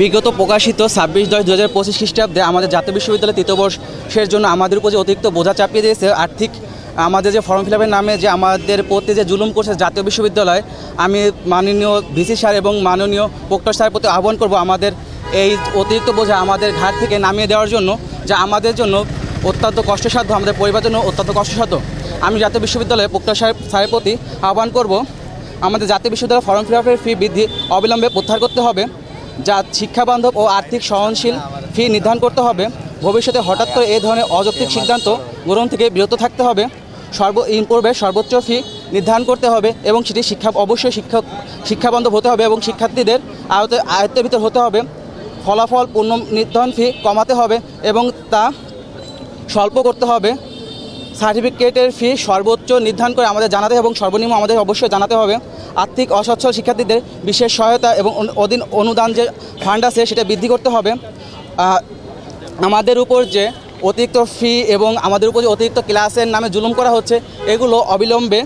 বিগত প্রকাশিত ছাব্বিশ দশ দু হাজার পঁচিশ খ্রিস্টাব্দে আমাদের জাতীয় বিশ্ববিদ্যালয় তৃতীয় বর্ষের জন্য আমাদের উপর যে অতিরিক্ত বোঝা চাপিয়ে দিয়েছে আর্থিক আমাদের যে ফর্ম ফিল নামে যে আমাদের প্রতি যে জুলুম করছে জাতীয় বিশ্ববিদ্যালয়, আমি মাননীয় ভিসি স্যার এবং মাননীয় প্রক্টর স্যারের প্রতি আহ্বান করব আমাদের এই অতিরিক্ত বোঝা আমাদের ঘাট থেকে নামিয়ে দেওয়ার জন্য, যা আমাদের জন্য অত্যন্ত কষ্টসাধ্য, আমাদের পরিবারের জন্য অত্যন্ত কষ্টসাধ্য। আমি জাতীয় বিশ্ববিদ্যালয়ে প্রক্টর সাহেব স্যারের প্রতি আহ্বান করব আমাদের জাতীয় বিশ্ববিদ্যালয় ফর্ম ফিল আপের ফি বৃদ্ধি অবিলম্বে প্রত্যাহার করতে হবে, যা শিক্ষাবান্ধব ও আর্থিক সহনশীল ফি নির্ধারণ করতে হবে। ভবিষ্যতে হঠাৎ করে এই ধরনের অযৌক্তিক সিদ্ধান্ত গ্রহণ থেকে বিরত থাকতে হবে। সর্ব ইন পূর্বে সর্বোচ্চ ফি নির্ধারণ করতে হবে এবং সেটি শিক্ষা, অবশ্যই শিক্ষক শিক্ষাবান্ধব হতে হবে এবং শিক্ষার্থীদের আয়তে আয়ত্তের ভিতর হতে হবে। ফলাফল পূর্ণ নির্ধারণ ফি কমাতে হবে এবং তা স্বল্প করতে হবে। সার্টিফিকেটের ফি সর্বোচ্চ নির্ধারণ করে আমাদের জানাতে এবং সর্বনিম্ন আমাদের অবশ্যই জানাতে হবে। আর্থিক অসচ্ছল শিক্ষার্থীদের বিশেষ সহায়তা এবং অধীন অনুদান যে ফান্ড আছে সেটা বৃদ্ধি করতে হবে। আমাদের উপর যে অতিরিক্ত ফি এবং আমাদের উপর যে অতিরিক্ত ক্লাসের নামে জুলুম করা হচ্ছে, এগুলো অবিলম্বে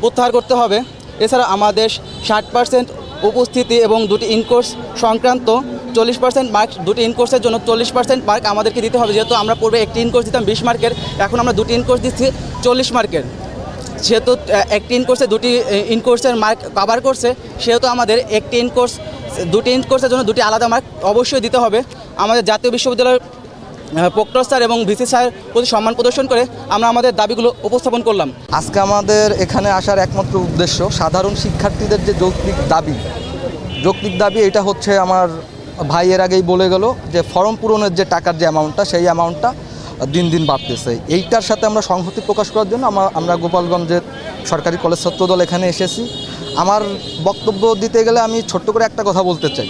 প্রত্যাহার করতে হবে। এছাড়া আমাদের ষাট পার্সেন্ট উপস্থিতি এবং দুটি ইনকোর্স সংক্রান্ত চল্লিশ পার্সেন্ট মার্ক দুটি ইনকোর্সের জন্য চল্লিশ পার্সেন্ট মার্ক আমাদেরকে দিতে হবে। যেহেতু আমরা পূর্বে একটি ইনকোর্স দিতাম বিশ মার্কের এখন আমরা দুটি ইনকোর্স দিচ্ছি চল্লিশ মার্কের আহ, একটি ইনকোর্সে দুটি ইনকোর্সের মার্ক কভার করছে সেহেতু আমাদের একটি ইনকোর্স দুটি ইনকোর্সের জন্য দুটি আলাদা মার্ক অবশ্যই দিতে হবে। আমাদের জাতীয় বিশ্ববিদ্যালয়ের প্রক্টর স্যার এবং ভিসি স্যার প্রতি সম্মান প্রদর্শন করে আমরা আমাদের দাবিগুলো উপস্থাপন করলাম। আজকে আমাদের এখানে আসার একমাত্র উদ্দেশ্য সাধারণ শিক্ষার্থীদের যে যৌক্তিক দাবি যৌক্তিক দাবি এটা হচ্ছে আমার ভাই এর আগেই বলে গেল যে ফর্ম পূরণের যে টাকার যে অ্যামাউন্টটা সেই অ্যামাউন্টটা দিন দিন বাড়তেছে। এইটার সাথে আমরা সংহতি প্রকাশ করার জন্য আমরা আমরা গোপালগঞ্জের সরকারি কলেজ ছাত্রদল এখানে এসেছি। আমার বক্তব্য দিতে গেলে আমি ছোট্ট করে একটা কথা বলতে চাই।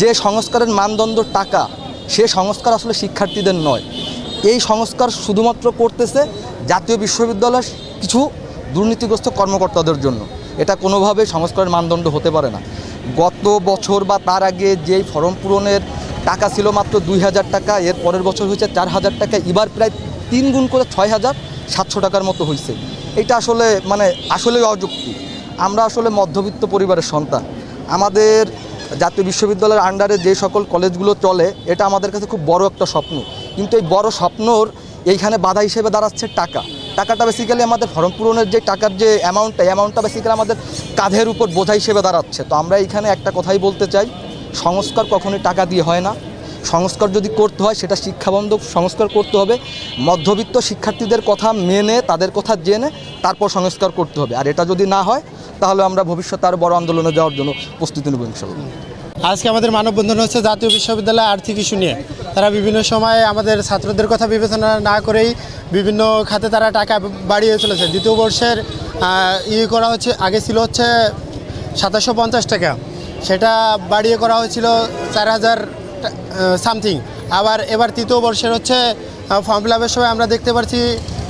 যে সংস্কারের মানদণ্ড টাকা, সে সংস্কার আসলে শিক্ষার্থীদের নয়। এই সংস্কার শুধুমাত্র করতেছে জাতীয় বিশ্ববিদ্যালয়ের কিছু দুর্নীতিগ্রস্ত কর্মকর্তাদের জন্য। এটা কোনোভাবে সংস্কারের মানদণ্ড হতে পারে না। গত বছর বা তার আগে যেই ফর্ম পূরণের টাকা ছিল মাত্র দুই হাজার টাকা, এর পরের বছর হয়েছে চার হাজার টাকা, এবার প্রায় তিন গুণ করে ছয় হাজার সাতশো টাকার মতো হয়েছে এটা আসলে মানে আসলেই অযুক্তি আমরা আসলে মধ্যবিত্ত পরিবারের সন্তান। আমাদের জাতীয় বিশ্ববিদ্যালয়ের আন্ডারে যে সকল কলেজগুলো চলে, এটা আমাদের কাছে খুব বড় একটা স্বপ্ন। কিন্তু এই বড় স্বপ্নর এইখানে বাধা হিসেবে দাঁড়াচ্ছে টাকা। টাকাটা বেসিক্যালি আমাদের ফর্ম পূরণের যে টাকার যে অ্যামাউন্টটা অ্যামাউন্টটা বেসিক্যালি আমাদের কাঁধের উপর বোঝা হিসেবে দাঁড়াচ্ছে। তো আমরা এখানে একটা কথাই বলতে চাই, সংস্কার কখনোই টাকা দিয়ে হয় না। সংস্কার যদি করতে হয়, সেটা শিক্ষাবন্ধব সংস্কার করতে হবে। মধ্যবিত্ত শিক্ষার্থীদের কথা মেনে, তাদের কথা জেনে, তারপর সংস্কার করতে হবে। আর এটা যদি না হয়, তাহলে আমরা ভবিষ্যতে আরও বড় আন্দোলনে যাওয়ার জন্য প্রস্তুতি নেব ইনশাল্লাহ আজকে আমাদের মানববন্ধন হচ্ছে জাতীয় বিশ্ববিদ্যালয় আর্থিক ইস্যু নিয়ে। তারা বিভিন্ন সময় আমাদের ছাত্রদের কথা বিবেচনা না করেই বিভিন্ন খাতে তারা টাকা বাড়িয়ে চলেছে। দ্বিতীয় বর্ষের ইয়ে করা হচ্ছে, আগে ছিল হচ্ছে সাতাশশো পঞ্চাশ টাকা। সেটা বাড়িয়ে করা হয়েছিল চার হাজার সামথিং আবার এবার তৃতীয় বর্ষের হচ্ছে ফর্ম ফিল আপের সময় আমরা দেখতে পাচ্ছি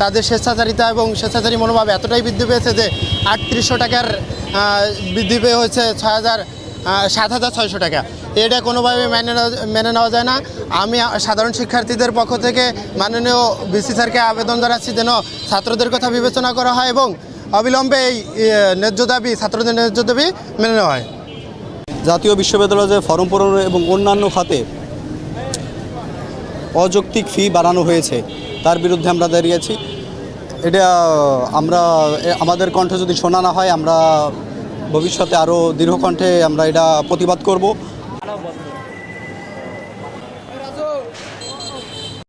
তাদের স্বেচ্ছাচারিতা এবং স্বেচ্ছাচারী মনোভাব এতটাই বৃদ্ধি পেয়েছে যে আটত্রিশশো টাকার বৃদ্ধি পেয়ে হয়েছে ছয় হাজার সাত হাজার ছয়শো টাকা। এটা কোনোভাবে মেনে মেনে নেওয়া যায় না। আমি সাধারণ শিক্ষার্থীদের পক্ষ থেকে মাননীয় বিসি স্যারকে আবেদন জানাচ্ছি যেন ছাত্রদের কথা বিবেচনা করা হয় এবং অবিলম্বে এই ন্যায্য দাবি, ছাত্রদের ন্যায্য দাবি মেনে নেওয়া হয়। জাতীয় বিশ্ববিদ্যালয়ে ফর্ম পূরণ এবং অন্যান্য খাতে অযৌক্তিক ফি বাড়ানো হয়েছে, তার বিরুদ্ধে আমরা দাঁড়িয়েছি এটা, আমরা আমাদের কণ্ঠ যদি শোনা না হয়, আমরা ভবিষ্যতে আরও দীর্ঘকণ্ঠে আমরা এটা প্রতিবাদ করব।